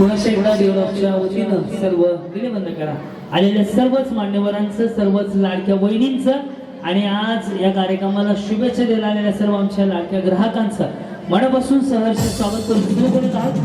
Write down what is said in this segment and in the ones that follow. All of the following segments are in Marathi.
भाऊजी पुण्याच्या एकदा वतीनं सर्व बंद करा. आलेल्या सर्वच मान्यवरांचं सर्वच लाडक्या वहिनींचं आणि आज या कार्यक्रमाला शुभेच्छा द्यायला आलेल्या सर्व आमच्या लाडक्या ग्राहकांचं. मनापासून सहर्ष स्वागत करून सुरू करत आहोत.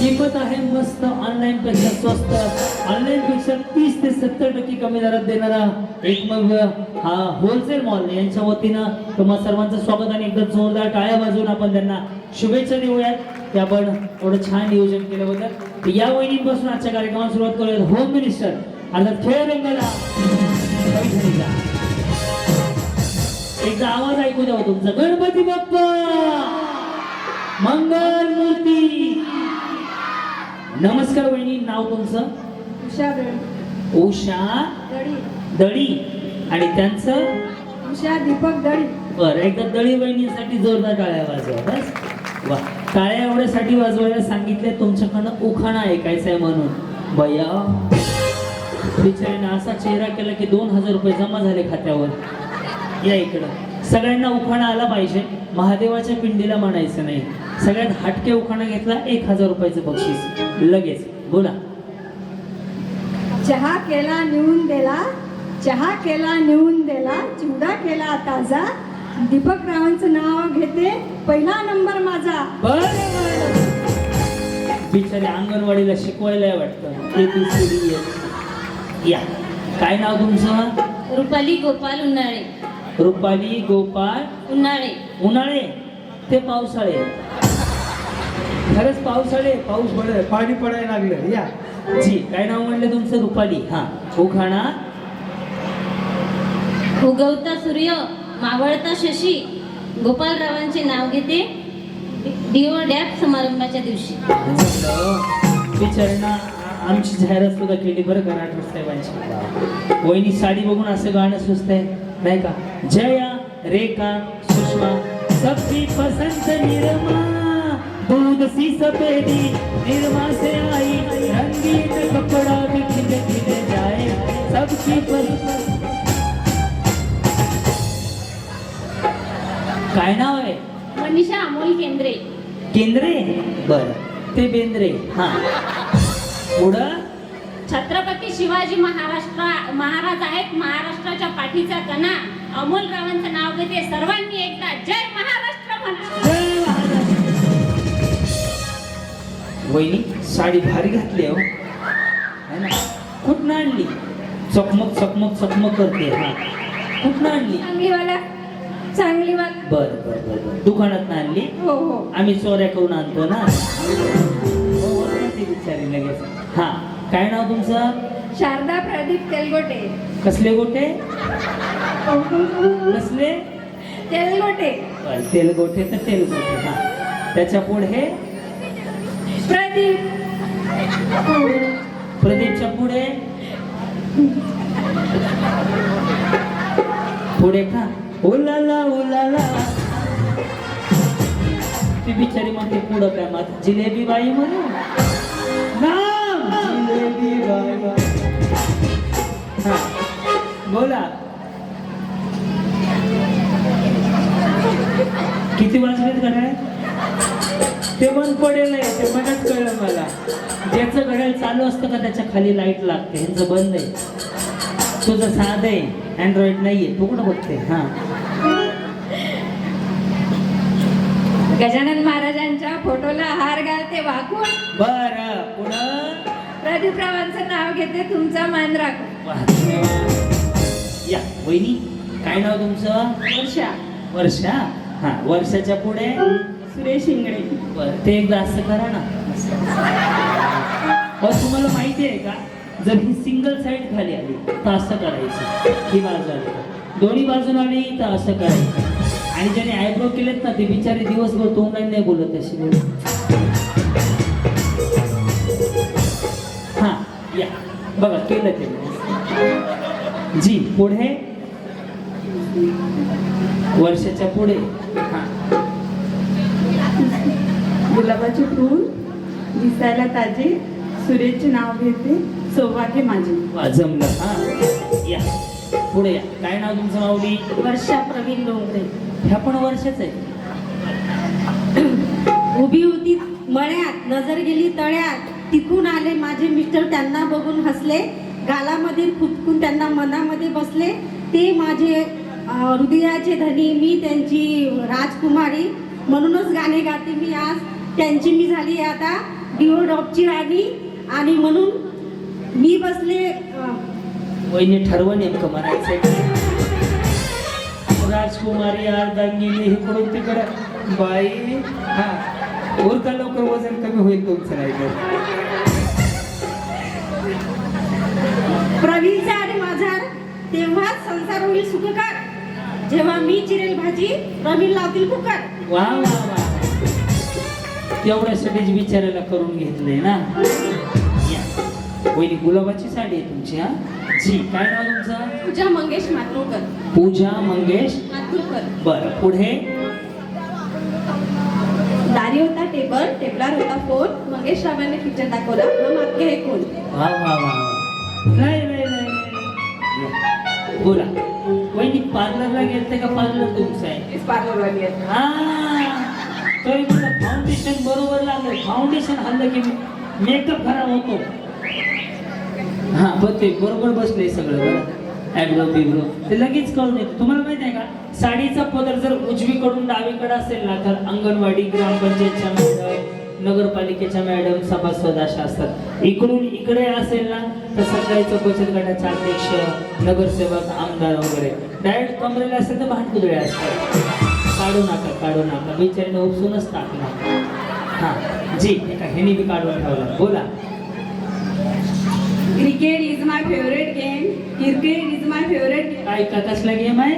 किंमत आहे मस्त ऑनलाईन पेक्षा स्वस्त. ऑनलाईन पेक्षा तीस ते सत्तर टक्के कमी दरात देणारा एकमेव हा होलसेल मॉल यांच्या वतीनं तुम्हा सर्वांचं स्वागत आणि एकदा जोरदार टाळ्या वाजवून आपण त्यांना शुभेच्छा देऊयात. की आपण एवढं छान नियोजन केल्याबद्दल. तर या वहिनीपासून आजच्या कार्यक्रमाला सुरुवात करूयात. Home minister. अर्थात खेळ रंगाला. एकदा आवाज ऐकू द्यावा तुमचा. गणपती बाप्पा! मंगल मूर्ती! नमस्कार वहिनी नाव तुमचं? उषा दळी उषा दळी. दळी. आणि त्यांचं? उषा दीपक दळी. बरं एकदा दळी वहिनीसाठी जोरदार टाळ्या वाजवा. बस. वा. टाळ्या एवढ्यासाठी वाजवायला सांगितले तुमच्याकडनं उखाणा ऐकायचा आहे म्हणून. बया बिचारीने असा चेहरा केला की दोन हजार रुपये जमा झाले खात्यावर. या इकडं. सगळ्यांना उखाणा आला पाहिजे. महादेवाच्या पिंडीला म्हणायचं नाही. सगळ्यात हटके उखाणा घेतला एक हजार रुपयाचं बक्षीस. लगेच. बोला. चहा केला नेऊन दिला. चहा केला नेऊन दिला. चिवडा केला ताजा. दीपक रावांचं नाव घेते. पहिला नंबर माझा. बिचारे अंगणवाडीला शिकवायला वाटतं. ABCD या. काय नाव तुमचं? रुपाली गोपाल उन्हाळे. रुपाली गोपाळ उन्हाळे. उन्हाळे. ते पावसाळे. खरंच पावसाळे. पाऊस पड पाणी पडायला लागलं. या. जी काय नाव म्हणलं तुमचं? रुपाली. हा. उखाणा. उगवता सूर्य. मावळता शशी गोपालरावांचे नाव घेते डिओ डॅप समारंभाच्या दिवशी. बिचाऱ्यांना आमची जाहिरात सुद्धा केली बरं का राठोड साहेबांची. वहिनी साडी बघून असं गाणं सुचतंय नाही का? जया रेखा सुषमा सबकी पसंत निरमा दूध सी सफेदी निरमा से आई रंगीन कपड़ा भी खिले खिले जाए सबकी पसंद काय नाव आहे? मनीषा अमोल केंद्रे. केंद्रे? बर. ते बेंद्रे. हा. पुढं? छत्रपती शिवाजी महाराष्ट्र महाराज आहेत. महाराष्ट्राच्या पाठीचा कणा. अमोलरावांचं नाव घेते. सर्वांनी एकदा जय महाराष्ट्र म्हणा. वहिनी साडी भारी घातली हो. है ना? कुठनं आणली? चकमक चकमक चकमक करते. हा. कुठनं आणली? चांगलीवाला चांगलीवाला बर बर बर बर. दुकानात आणली? हो हो. आम्ही चोऱ्या करून आणतो ना? हो, बिचारी लगेच. हा. काय नाव तुमचं? शारदा प्रदीप तेलगोटे. कसले गोटे? कसले? तेलगोटे. बर, तेलगोटे तर तेलगोटे हा. त्याच्या पुढे प्रदीप. प्रदीपच्या पुढे? पुढे का? उलाला उलाला ती बिचारी म्हणते पुढं काय मग जिलेबी बाई म्हणू जिलेबी बाई बोला. किती वाजलेत घड्याळ? ते बंद पडेल नाही ते मनात कळलं मला. ज्याचं घड्याळ चालू असतं का त्याच्याखाली लाइट लागते ह्यांचं बंद आहे. तुझं साधं आहे अँड्रॉइड नाहीये तू कुठं बघते? हा. गजानन महाराजांच्या फोटोला हार घालते वाकून. बर पुढं? प्रदीप रावांचं नाव घेते तुमचा मान राखून. या वहिनी काय नाव तुमचं? वर्षा. वर्षा? हा वर्षाच्या पुढे? सुरेश इंगळे. बरं ते एकदा असं करा ना. पण तुम्हाला माहिती आहे का? जर ही सिंगल साईड खाली आली तर असं करायचं. ही बाजू आली. दोन्ही बाजून आली तर असं करायचं. आणि ज्याने आयब्रो केलेत ना ते बिचारे दिवसभर तोंडाने नाही बोलत तशी हा या. बघा केलं ते. जी पुढे. वर्षाच्या पुढे. हा. गुलाबाचे फूल दिसायला ताजे सुरेशचे नाव घेते सौभाग्य माझे. जमलं. हा. या. पुढे या. काय नाव तुमचं माऊली? वर्षा प्रवीण डोंगरे ह्या पण वर्षच आहे. उभी होती मळ्यात नजर गेली तळ्यात. तिकून आले माझे मिस्टर त्यांना बघून हसले. गालामध्ये खुदकून त्यांना मनामध्ये बसले. ते माझे हृदयाचे धनी मी त्यांची राजकुमारी. म्हणूनच गाणे गाते मी आज. त्यांची मी झाली आता डिओ डॉपची राणी. आणि म्हणून मी बसले वहिनी ठरवं नेमकं म्हणायचंय राजकुमारी अर्धांगिनी इकडून तिकडं. बाई हा उरका लवकर वजन कमी होईल तुमचं नाही तर प्रवीणचा आणि माझा तेव्हाच संसार होईल सुखकार. जेव्हा मी चिरेल भाजी प्रवीण लावतील कुकर. वा वा वा. तेवढ्यासाठीच विचारायला करून घेतलंय ना. वहिनी गुलाबाची साडी आहे तुमची हा? जी काय नाव तुमचं? पूजा मंगेश मातोकर पूजा मंगेश? मातोकर बरं पुढे? दारी होता टेबल टेबलार होता फोन मंगेश रावांनी दाखवला. आपके है कोण? वा वा वा. नाही. बोला. वहिनी पार्लरला गेलते का पार्लर तुमचं आहे? पार्लरवाली आहे हा. तरी फाउंडेशन बरोबर लागलं. फाउंडेशन हल्लं की मेकअप खराब होतो. हा पण ते बरोबर बसले सगळं बरं. ॲग्रो बिग्रो ते लगेच कळून येतं. तुम्हाला माहिती आहे का? साडीचा पदर जर उजवीकडून डावीकडे असेल ना तर अंगणवाडी ग्रामपंचायतच्या मॅडम नगरपालिकेच्या मॅडम सभासद अशा असतात. इकडून इकडे असेल ना तर सकाळीचं बचत गटाचे अध्यक्ष नगरसेवक आमदार वगैरे. डायरेक्ट कमरेला असेल तर भांडकुदळे असतात. काढू नका काढू नका. बिचारीने उपसूनच टाकणार हा जी एका ह्यानी बी काढून ठेवला. बोला. Cricket is my favourite game cricket is my favourite game काय का कसला गेम आहे?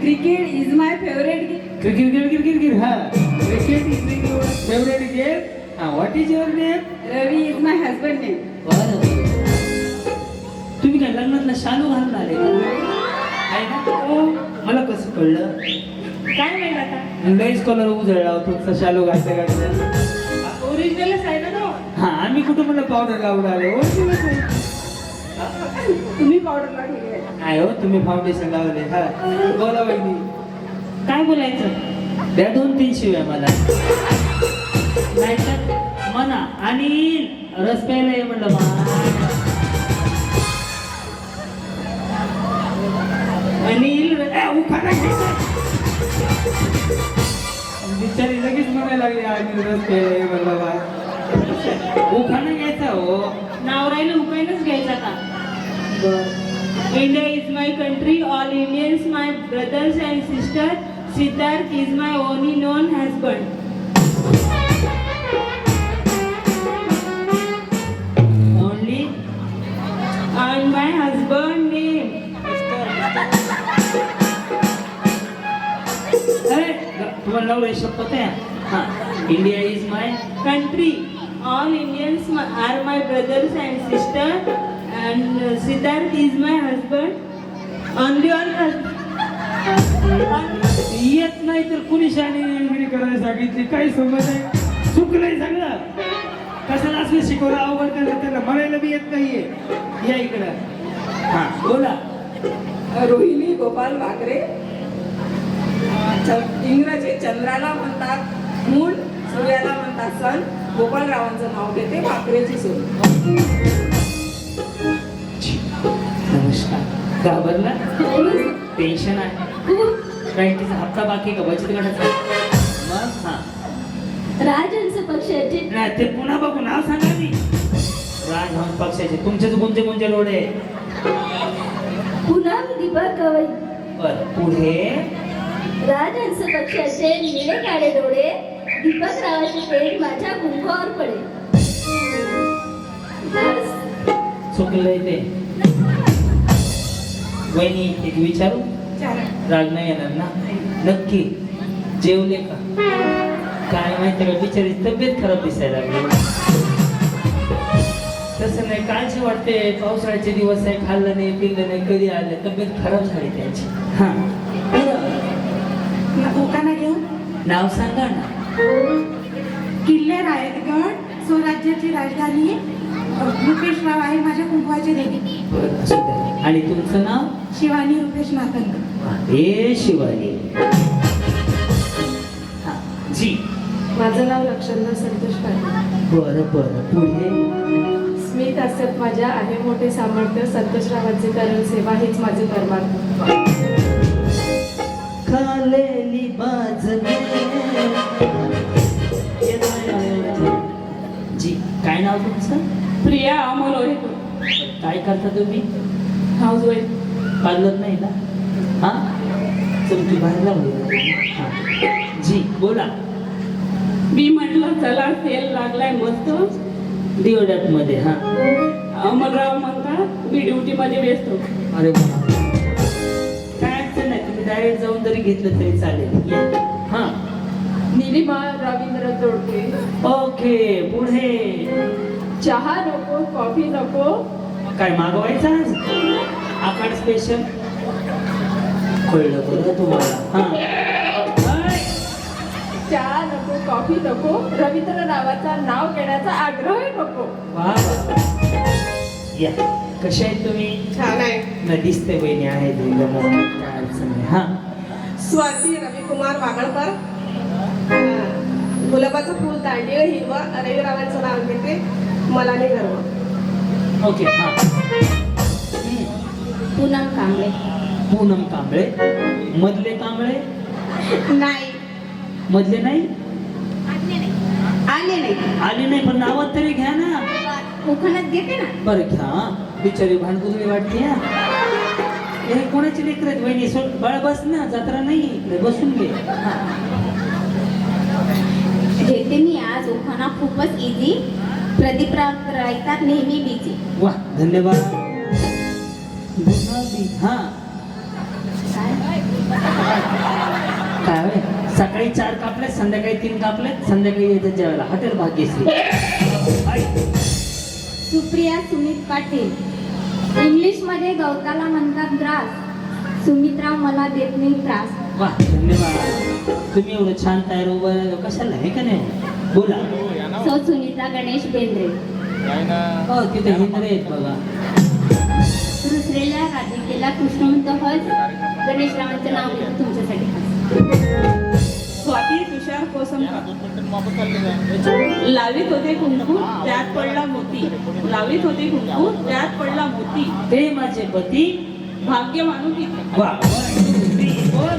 Cricket is my favourite game cricket cricket cricket हा. Cricket is your favourite game हा what is your name Ravi is my husband name तुम्ही काय लग्नातला शालू घालून आले का? आहे ना? हो. मला कसं कळलं? काय माहीत आता? लईच कलर उजळला होता तुमचा शालू घालता घालता. ओरिजिनलच आहे ना तो? हा आम्ही कुठं म्हणलं पावडर लावून आलो? आहे. तुम्ही पावडर लागली आहे हो तुम्ही फाउंडेशन लावले हा. बोला वहिनी. काय बोलायचं? द्या दोन तीन शिवाय मला. नाहीतर म्हणा आणि रस प्यायला ये म्हणलं बा. अनिल. बिचारी लगेच म्हणायला लागली अनिल रस प्यायला ये म्हणलं बा. उखाणा घ्यायचा हो. India is my country all Indians my brothers and sister Siddharth is my only known husband only and my husband name अरे तुम्हाला लावलंय शपथ आहे हा India is my country all indians my, are my brothers and sister And uh, siddharth is my husband. Only one husband येत नाही तर कुणी शाणी इंग्रजी करायला सांगितली? काही समज आहे? चुकलंय सगळं कशाला असलं शिकवलं? अवघड त्याला त्याला म्हणायला बी येत नाहीये. या इकडं. हा. बोला. रोहिणी गोपाल वागरे च- इंग्रजी चंद्राला म्हणतात मूळ सूर्याला म्हणतात सन. गोपालरावांचं नाव घेते वाकरेची सून. घाबरला? टेन्शन आहे. बँकेचा हप्ता बाकी का बचत गटाचा मग? हा. राजहंस पक्षाचे नाही ते पुन्हा बघू नाव सांगा मी. राजहंस पक्षाचे. तुमचेच कोणते कोणते डोळे पुन्हा दीपक गवई बर पुढे? राजहंस पक्षाचे निळे काळे डोळे दीपक रावाचे पेट माझ्या कुंभावर पडे. चुकलंय ते. वहिनी एक विचारू? राग नाही येणार ना? नक्की. जेवले का? काय माहिती का? बिचारी तब्येत खराब दिसायला लागली. तसं नाही काळजी वाटते. पावसाळ्याचे दिवस आहे खाल्लं नाही पिल्लं नाही कधी आलं तब्येत खराब झाली त्यांची. हा. उकाना घेऊन नाव सांगा ना. किल्ले रायगड स्वराज्याची राजधानी रुपेश राव आहे माझ्या कुंकवाचे देवी बरं, असू द्या. आणि तुमचं नाव? शिवानी रुपेश नातंग हे शिवानी. हा, जी. माझं नाव लक्षंदा संतोष पाटील. बरं बरं. पुढे? स्मित असत माझ्या आहे मोठे सामर्थ्य संतोषरावांचे करण सेवा हेच माझे परमार्थ. खालेली बाजने जी काय नाव तुमचं? प्रिया अमोल काय करता तुम्ही? हाऊस वाईफ पार्लर नाही ना? हा? तुमची बाहेर लावली हा. जी बोला. मी म्हटलं चला सेल लागलाय मस्त. मध्ये हा. अमोलराव म्हणतात मी ड्युटीमध्ये व्यस्त अरे काय अडचण नाही तुम्ही डायरेक्ट जाऊन जरी घेतलं तरी चालेल. हा. निलिमा रवींद्र तोडके. ओके पुढे. चहा नको कॉफी नको. काय मागवायचं आकाड स्पेशल कळलं बरं तुम्हाला? हा. चहा नको कॉफी नको. रवींद्ररावाचं नाव घेण्याचा आग्रह नको. वा. या. कशा आहेत तुम्ही? छान आहे. न दिसते बहिणी आहेत एकदम काय अडचण नाही हा. स्वाती रविकुमार वागळकर. गुलाबाचं फूल दांडीळ हिरवा रविरावांचं नाव घेते. मला नाही गर्व. ओके हा. पूनम कांबळे. पूनम कांबळे. मधले कांबळे? नाही. मधले नाही? आले नाही. आले नाही. पण नावात तरी घ्या ना. कोकणात घेते ना. बरं घ्या. बिचारी भांडकुदळी वाटते हा. हे कोणाची लेकर आहेत वहिनी? सोड बाळ बस ना जत्रा नाही बसून घे. घेते मी आज. उखाणा खूपच इझी प्रदीप राव राहतात नेहमी बिझी वा धन्यवाद. हा. काय? होय? सकाळी चार कापले संध्याकाळी तीन कापले संध्याकाळी येतात जेवायला. हॉटेल भाग्यश्री. सुप्रिया सुमित पाटील. इंग्लिशमध्ये गवताला म्हणतात ग्रास सुमित्रा मला देत नाही त्रास. वा धन्यवाद. तुम्ही एवढं छान तयार उभं. कशाला? आहे का नाही? बोला. सो सुनीता गणेश बेंद्रे. हो तिथे हिंद्रे आहेत बघा. दुसऱ्याला राधिकेला कृष्णवंत हज. गणेशरावांचं नाव घेतो तुमच्यासाठी स्वाती तुषार कोसमकर लावित होते कुंकू त्यात पडला मोती. लावित होते कुंकू त्यात पडला मोती. ते माझे पती. भाग्य मानू किती? Three, four.